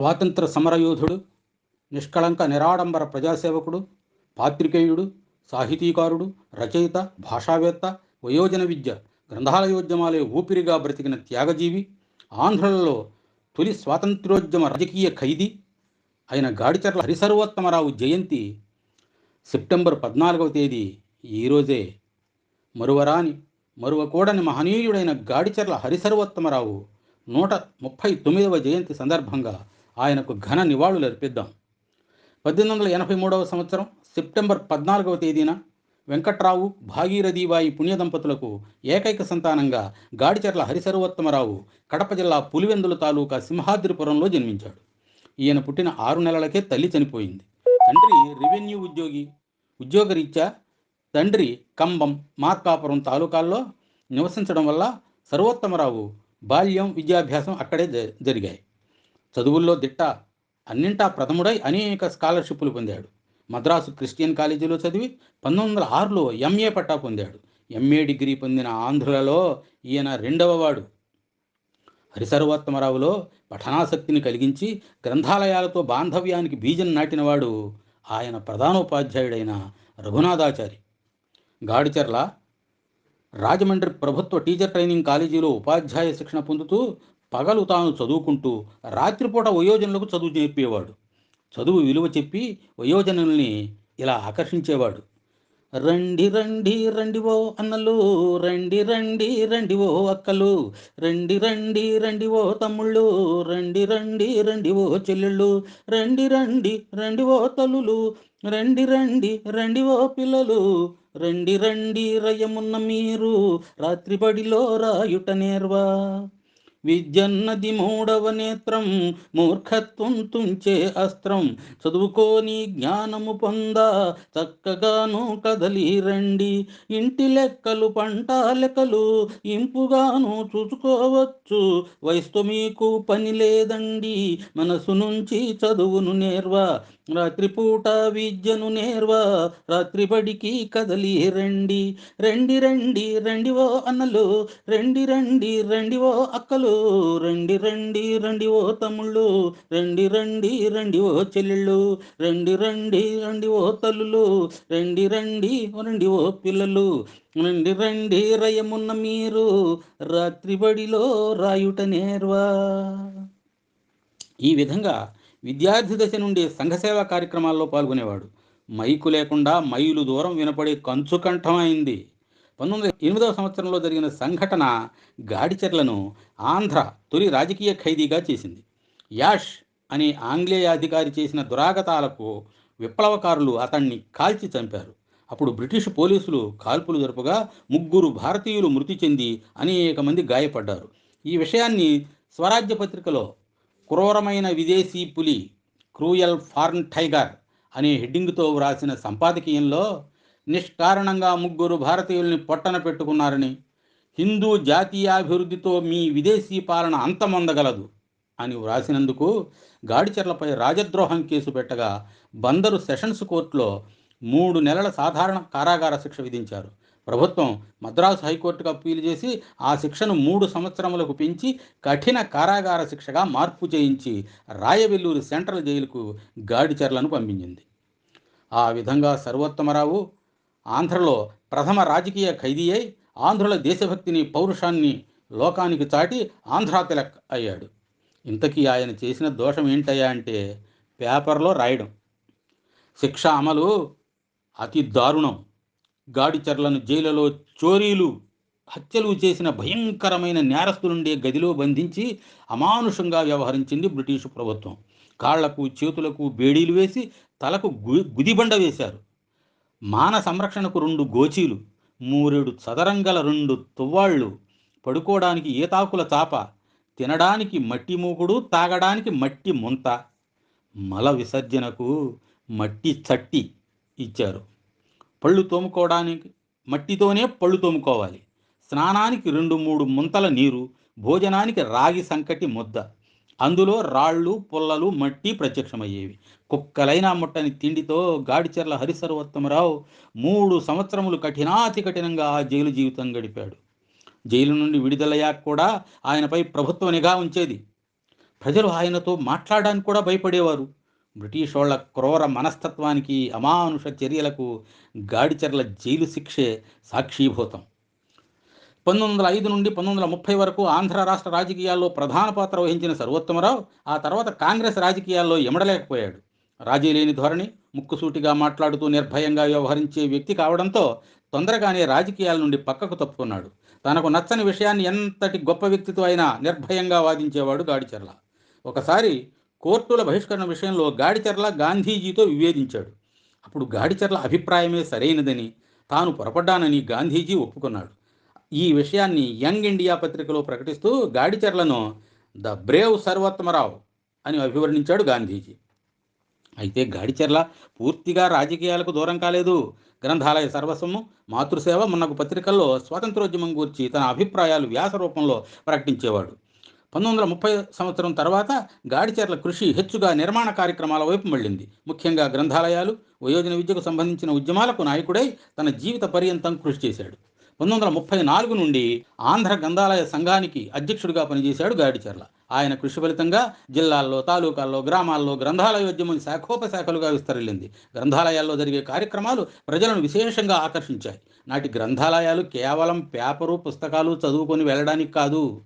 స్వాతంత్ర సమరయోధుడు నిష్కళంక నిరాడంబర ప్రజాసేవకుడు పాత్రికేయుడు సాహితీకారుడు రచయిత భాషావేత్త వయోజన విద్య గ్రంథాలయోద్యమాలే ఊపిరిగా బ్రతికిన త్యాగజీవి ఆంధ్రలలో తొలి స్వాతంత్ర్యోద్యమ రాజకీయ ఖైదీ అయిన గాడిచర్ల హరిసర్వోత్తమరావు జయంతి సెప్టెంబర్ పద్నాలుగవ తేదీ ఈరోజే మరువరాని మరువకూడని మహనీయుడైన గాడిచర్ల హరిసర్వోత్తమరావు నూట ముప్పై తొమ్మిదవ జయంతి సందర్భంగా ఆయనకు ఘన నివాళులు అర్పిద్దాం. పద్దెనిమిది వందల ఎనభై మూడవ సంవత్సరం సెప్టెంబర్ పద్నాలుగవ తేదీన వెంకట్రావు భాగీరథీబాయి పుణ్య దంపతులకు ఏకైక సంతానంగా గాడిచెర్ల హరిసర్వోత్తమరావు కడప జిల్లా పులివెందుల తాలూకా సింహాద్రిపురంలో జన్మించాడు. ఈయన పుట్టిన ఆరు నెలలకే తల్లి చనిపోయింది. తండ్రి రెవెన్యూ ఉద్యోగి. ఉద్యోగరీత్యా తండ్రి కంబం మార్కాపురం తాలూకాల్లో నివసించడం వల్ల సర్వోత్తమరావు బాల్యం విద్యాభ్యాసం అక్కడే జ- జరిగాయి. చదువుల్లో దిట్ట అన్నింటా ప్రథముడై అనేక స్కాలర్షిప్లు పొందాడు. మద్రాసు క్రిస్టియన్ కాలేజీలో చదివి పంతొమ్మిది వందల ఆరులో ఎంఏ పట్టా పొందాడు. ఎంఏ డిగ్రీ పొందిన ఆంధ్రులలో ఈయన రెండవ వాడు. హరిసర్వోత్తమరావులో పఠనాసక్తిని కలిగించి గ్రంథాలయాలతో బాంధవ్యానికి బీజం నాటినవాడు ఆయన ప్రధానోపాధ్యాయుడైన రఘునాథాచారి. గాడిచర్ల రాజమండ్రి ప్రభుత్వ టీచర్ ట్రైనింగ్ కాలేజీలో ఉపాధ్యాయ శిక్షణ పొందుతూ పగలు తాను చదువుకుంటూ రాత్రిపూట వయోజనులకు చదువు చెప్పేవాడు చదువు విలువ చెప్పి వయోజనుల్ని ఇలా ఆకర్షించేవాడు. రండి రండి రండివో అన్నలు రండి రండి రండివో అక్కలు రండి రండి రండివో తమ్ముళ్ళు రండి రండి రండివో చెల్లెళ్ళు రండి రండి రండివో తల్లులు రండి రండి రండివో పిల్లలు రండి రండి రయమున్న మీరు రాత్రి బడిలో రాయుట నేర్వా? విద్యన్నది మూడవ నేత్రం మూర్ఖత్వం తుంచే అస్త్రం. చదువుకోని జ్ఞానము పొంద చక్కగాను కదలి రండి. ఇంటి లెక్కలు పంట లెక్కలు ఇంపుగాను చూసుకోవచ్చు. వయసుతో మీకు పని లేదండి మనసు నుంచి చదువును నేర్వా. రాత్రిపూట విద్యను నేర్వా రాత్రి బడికి కదలి రండి. రండి రండి రండి ఓ అన్నలు రండి రండి రండి ఓ అక్కలు రండి రండి రండి ఓ తమ్ముళ్ళు రండి రండి రండి ఓ చెల్లెళ్ళు రండి రండి రండి ఓ తల్లులు రండి రండి రండి ఓ పిల్లలు రండి రండి రయమున్న మీరు రాత్రి బడిలో రాయుట నేర్వా. ఈ విధంగా విద్యార్థి దశ నుండి సంఘసేవా కార్యక్రమాల్లో పాల్గొనేవాడు. మైకు లేకుండా మైలు దూరం వినపడే కంచుకంఠమైంది పంతొమ్మిది వందల ఎనిమిదవ సంవత్సరంలో జరిగిన సంఘటన గాడిచెర్లను ఆంధ్ర తొలి రాజకీయ ఖైదీగా చేసింది. యాష్ అనే ఆంగ్లేయ అధికారి చేసిన దురాగతాలకు విప్లవకారులు అతన్ని కాల్చి చంపారు. అప్పుడు బ్రిటిష్ పోలీసులు కాల్పులు జరుపగా ముగ్గురు భారతీయులు మృతి చెంది అనేక మంది గాయపడ్డారు. ఈ విషయాన్ని స్వరాజ్య పత్రికలో క్రూరమైన విదేశీ పులి క్రూయల్ ఫార్న్ టైగర్ అనే హెడ్డింగ్తో వ్రాసిన సంపాదకీయంలో నిష్కారణంగా ముగ్గురు భారతీయుల్ని పొట్టన పెట్టుకున్నారని హిందూ జాతీయాభివృద్ధితో మీ విదేశీ పాలన అంతమొందగలదు అని వ్రాసినందుకు గాడిచెర్లపై రాజద్రోహం కేసు పెట్టగా బందరు సెషన్స్ కోర్టులో మూడు నెలల సాధారణ కారాగార శిక్ష విధించారు. ప్రభుత్వం మద్రాసు హైకోర్టుకు అప్పీలు చేసి ఆ శిక్షను మూడు సంవత్సరములకు పెంచి కఠిన కారాగార శిక్షగా మార్పు చేయించి రాయవెల్లూరు సెంట్రల్ జైలుకు గాడిచెర్లను పంపించింది. ఆ విధంగా సర్వోత్తమరావు ఆంధ్రలో ప్రథమ రాజకీయ ఖైదీ అయి ఆంధ్రుల దేశభక్తిని పౌరుషాన్ని లోకానికి చాటి ఆంధ్రా తిలక్ అయ్యాడు. ఇంతకీ ఆయన చేసిన దోషం ఏంటయ్యా అంటే పేపర్లో రాయడం. శిక్ష అమలు అతి దారుణం. గాడిచర్లను జైలులో చోరీలు హత్యలు చేసిన భయంకరమైన నేరస్తులుండే గదిలో బంధించి అమానుషంగా వ్యవహరించింది బ్రిటిష్ ప్రభుత్వం. కాళ్ళకు చేతులకు బేడీలు వేసి తలకు గు గుదిబండ వేశారు. మాన సంరక్షణకు రెండు గోచీలు మూరెడు చదరంగల రెండు తువ్వాళ్ళు పడుకోవడానికి ఏతాకుల చాప తినడానికి మట్టి మూకుడు తాగడానికి మట్టి ముంత మల విసర్జనకు మట్టి చట్టి ఇచ్చారు. పళ్ళు తోముకోవడానికి మట్టితోనే పళ్ళు తోముకోవాలి. స్నానానికి రెండు మూడు ముంతల నీరు భోజనానికి రాగి సంకటి ముద్ద. అందులో రాళ్ళు పుల్లలు మట్టి ప్రత్యక్షమయ్యేవి. కుక్కలైనా ముట్టని తిండితో గాడిచెర్ల హరిసర్వోత్తమరావు మూడు సంవత్సరములు కఠినాతి కఠినంగా ఆ జైలు జీవితం గడిపాడు. జైలు నుండి విడుదలయ్యాక కూడా ఆయనపై ప్రభుత్వ నిఘా ఉంచేది. ప్రజలు ఆయనతో మాట్లాడడానికి కూడా భయపడేవారు. బ్రిటిష్ వాళ్ళ క్రూర మనస్తత్వానికి అమానుష చర్యలకు గాడిచెర్ల జైలు శిక్షే సాక్షీభూతం. పంతొమ్మిది వందల ఐదు నుండి పంతొమ్మిది వందల ముప్పై వరకు ఆంధ్ర రాష్ట్ర రాజకీయాల్లో ప్రధాన పాత్ర వహించిన సర్వోత్తమరావు ఆ తర్వాత కాంగ్రెస్ రాజకీయాల్లో ఎమడలేకపోయాడు. రాజీ లేని ధోరణి ముక్కుసూటిగా మాట్లాడుతూ నిర్భయంగా వ్యవహరించే వ్యక్తి కావడంతో తొందరగానే రాజకీయాల నుండి పక్కకు తప్పుకున్నాడు. తనకు నచ్చని విషయాన్ని ఎంతటి గొప్ప వ్యక్తితో అయినా నిర్భయంగా వాదించేవాడు గాడిచెర్ల. ఒకసారి కోర్టుల బహిష్కరణ విషయంలో గాడిచెర్ల గాంధీజీతో వివేదించాడు. అప్పుడు గాడిచెర్ల అభిప్రాయమే సరైనదని తాను పొరపడ్డానని గాంధీజీ ఒప్పుకున్నాడు. ఈ విషయాన్ని యంగ్ ఇండియా పత్రికలో ప్రకటిస్తూ గాడిచెర్లను ద బ్రేవ్ సర్వోత్తమరావు అని అభివర్ణించాడు గాంధీజీ. అయితే గాడిచెర్ల పూర్తిగా రాజకీయాలకు దూరం కాలేదు. గ్రంథాలయ సర్వస్వము మాతృసేవ మొన్నకు పత్రికల్లో స్వాతంత్రోద్యమం గురించి తన అభిప్రాయాలు వ్యాస రూపంలో ప్రకటించేవాడు. పంతొమ్మిది వందల ముప్పై సంవత్సరం తర్వాత గాడిచెర్ల కృషి హెచ్చుగా నిర్మాణ కార్యక్రమాల వైపు మళ్ళింది. ముఖ్యంగా గ్రంథాలయాలు వయోజన విద్యకు సంబంధించిన ఉద్యమాలకు నాయకుడై తన జీవిత పర్యంతం కృషి చేశాడు. పంతొమ్మిది వందల ముప్పై నాలుగు నుండి ఆంధ్ర గ్రంథాలయ సంఘానికి అధ్యక్షుడిగా పనిచేశాడు గాడిచెర్ల. ఆయన కృషి ఫలితంగా జిల్లాల్లో తాలూకాల్లో గ్రామాల్లో గ్రంథాలయోద్యమం శాఖోపశాఖలుగా విస్తరిల్లింది. గ్రంథాలయాల్లో జరిగే కార్యక్రమాలు ప్రజలను విశేషంగా ఆకర్షించాయి. నాటి గ్రంథాలయాలు కేవలం పేపరు పుస్తకాలు చదువుకొని వెళ్ళడానికి కాదు.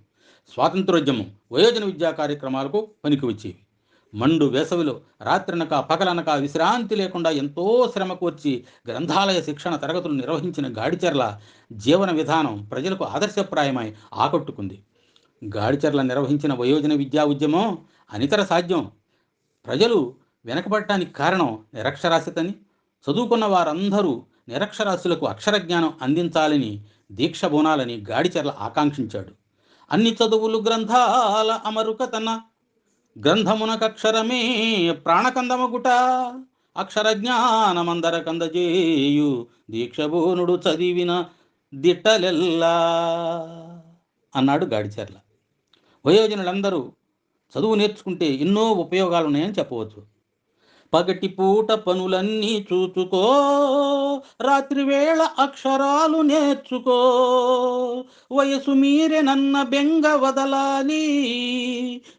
స్వాతంత్రోద్యమం వయోజన విద్యా కార్యక్రమాలకు పనికి వచ్చేవి మండు వేసవిలో రాత్రనక పగలనక విశ్రాంతి లేకుండా ఎంతో శ్రమకు వచ్చి గ్రంథాలయ శిక్షణ తరగతులు నిర్వహించిన గాడిచెర్ల జీవన విధానం ప్రజలకు ఆదర్శప్రాయమై ఆకట్టుకుంది. గాడిచెర్ల నిర్వహించిన వయోజన విద్యా ఉద్యమం అనితర సాధ్యం. ప్రజలు వెనకబడటానికి కారణం నిరక్షరాస్యతని చదువుకున్న వారందరూ నిరక్షరాస్యులకు అక్షర జ్ఞానం అందించాలని దీక్ష బోనాలని గాడిచెర్ల ఆకాంక్షించాడు. అన్ని చదువులు గ్రంథాల అమరుకతన. గ్రంథమునకక్షరమే ప్రాణకందమగుట. అక్షర జ్ఞానమందర కందజేయు దీక్షబోనుడు చదివిన దిట్టలెల్లా. అన్నాడు గాడిచెర్ల. వయోజనులందరూ చదువు నేర్చుకుంటే ఎన్నో ఉపయోగాలు ఉన్నాయని చెప్పవచ్చు. పగటి పూట పనులన్నీ చూచుకో రాత్రివేళ అక్షరాలు నేర్చుకో. వయసు మీరే నన్న బెంగ వదలాలి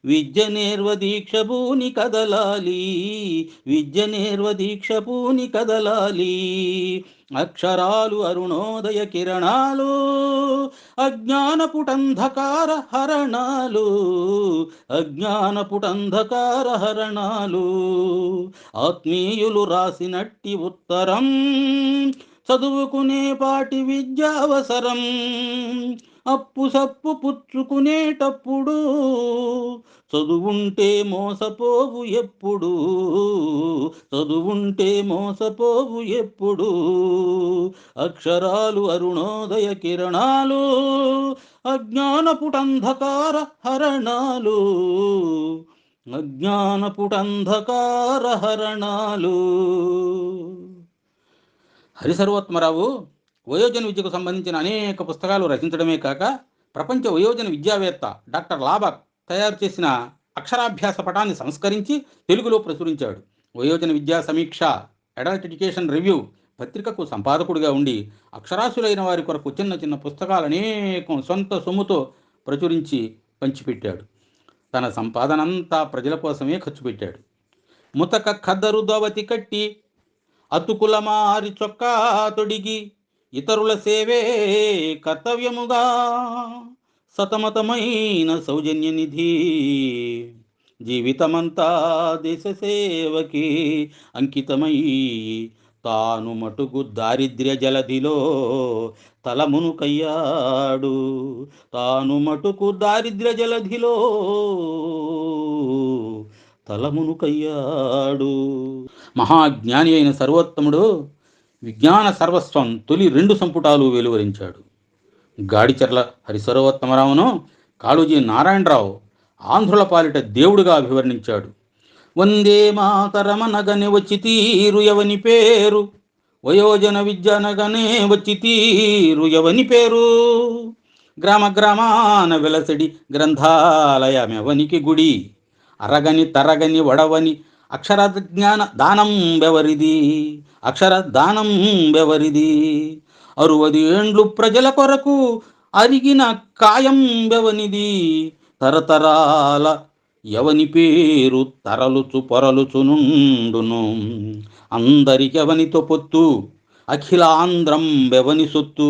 విద్య నేర్వ దీక్ష భూని కదలాలి విద్య నేర్వ దీక్ష భూని కదలాలి. అక్షరాలు అరుణోదయ కిరణాలు అజ్ఞానపుటంధకార హరణాలు అజ్ఞానపుటంధకార హరణాలు. ఆత్మీయులు రాసినట్టి ఉత్తరం చదువుకునే పాటి విద్య అవసరం అప్పు సప్పు పుచ్చుకునేటప్పుడు చదువుంటే మోసపోవు ఎప్పుడు? చదువుంటే మోసపోవు ఎప్పుడు? అక్షరాలు అరుణోదయ కిరణాలు అజ్ఞానపుటంధకార హరణాలు అజ్ఞానపుటంధకార హరణాలు. హరిసర్వోత్మరావు వయోజన విద్యకు సంబంధించిన అనేక పుస్తకాలు రచించడమే కాక ప్రపంచ వయోజన విద్యావేత్త డాక్టర్ లాబాక్ తయారు చేసిన అక్షరాభ్యాస పటాన్ని సంస్కరించి తెలుగులో ప్రచురించాడు. వయోజన విద్యా సమీక్ష అడల్ట్ ఎడ్యుకేషన్ రివ్యూ పత్రికకు సంపాదకుడిగా ఉండి అక్షరాస్యులైన వారి కొరకు చిన్న చిన్న పుస్తకాలు అనేకం సొంత సొమ్ముతో ప్రచురించి పంచిపెట్టాడు. తన సంపాదనంతా ప్రజల కోసమే ఖర్చు పెట్టాడు. ముతక ఖద్దరు దోవతి కట్టి అతుకుల మారి చొక్కా తొడిగి ఇతరుల సేవే కర్తవ్యముగా సతమతమైన సౌజన్య నిధి. జీవితమంతా దేశ సేవకి అంకితమై తాను మటుకు దారిద్ర్య జలధిలో తలమునుకయ్యాడు తాను మటుకు దారిద్ర్య జలధిలో తలమునుకయ్యాడు మహాజ్ఞాని అయిన సర్వోత్తముడు విజ్ఞాన సర్వస్వం తొలి రెండు సంపుటాలు వెలువరించాడు. గాడిచెర్ల హరిసర్వోత్తమరావును కాళోజీ నారాయణరావు ఆంధ్రుల పాలిట దేవుడిగా అభివర్ణించాడు. వందే మాతరమనగని వచ్చి తీరు ఎవని పేరు? వయోజన విద్యనగనే వచ్చి తీరు ఎవని పేరు? గ్రామ గ్రామాన వెలసడి గ్రంథాలయమెవనికి గుడి? అరగని తరగని వడవని అక్షర జ్ఞాన దానం బెవరిది? అక్షర దానం బెవరిది? అరువది ఏండ్లు ప్రజల కొరకు అరిగిన కాయం బెవనిది? తరతరాల ఎవని పేరు తరలుచు పొరలుచునుండును అందరికెవనితో పొత్తు? అఖిలాంధ్రం బెవని సొత్తు?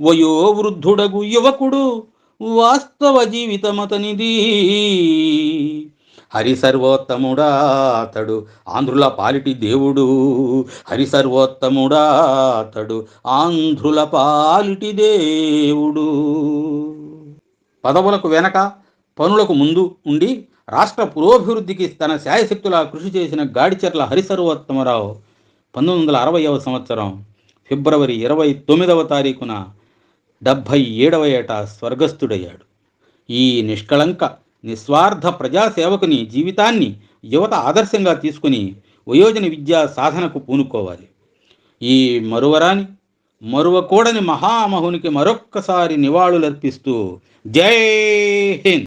వయో వృద్ధుడగు యువకుడు వాస్తవ జీవితమతనిది? హరి సర్వోత్తముడా అతడు ఆంధ్రుల పాలిటి దేవుడు. హరి సర్వోత్తముడా అతడు ఆంధ్రుల పాలిటి దేవుడు. పదవులకు వెనక పనులకు ముందు ఉండి రాష్ట్ర పురోభివృద్ధికి తన శాయశక్తులా కృషి చేసిన గాడిచెర్ల హరిసర్వోత్తమరావు పంతొమ్మిది వందల అరవైవ సంవత్సరం ఫిబ్రవరి ఇరవై తొమ్మిదవ తారీఖున డెబ్భై ఏడవ ఏట స్వర్గస్థుడయ్యాడు. ఈ నిష్కళంక నిస్వార్థ ప్రజాసేవకుని జీవితాన్ని యువత ఆదర్శంగా తీసుకుని వయోజన విద్యా సాధనకు పూనుకోవాలి. ఈ మరువరాని మరువకూడని మహామహునికి మరొక్కసారి నివాళులర్పిస్తూ జై హింద్!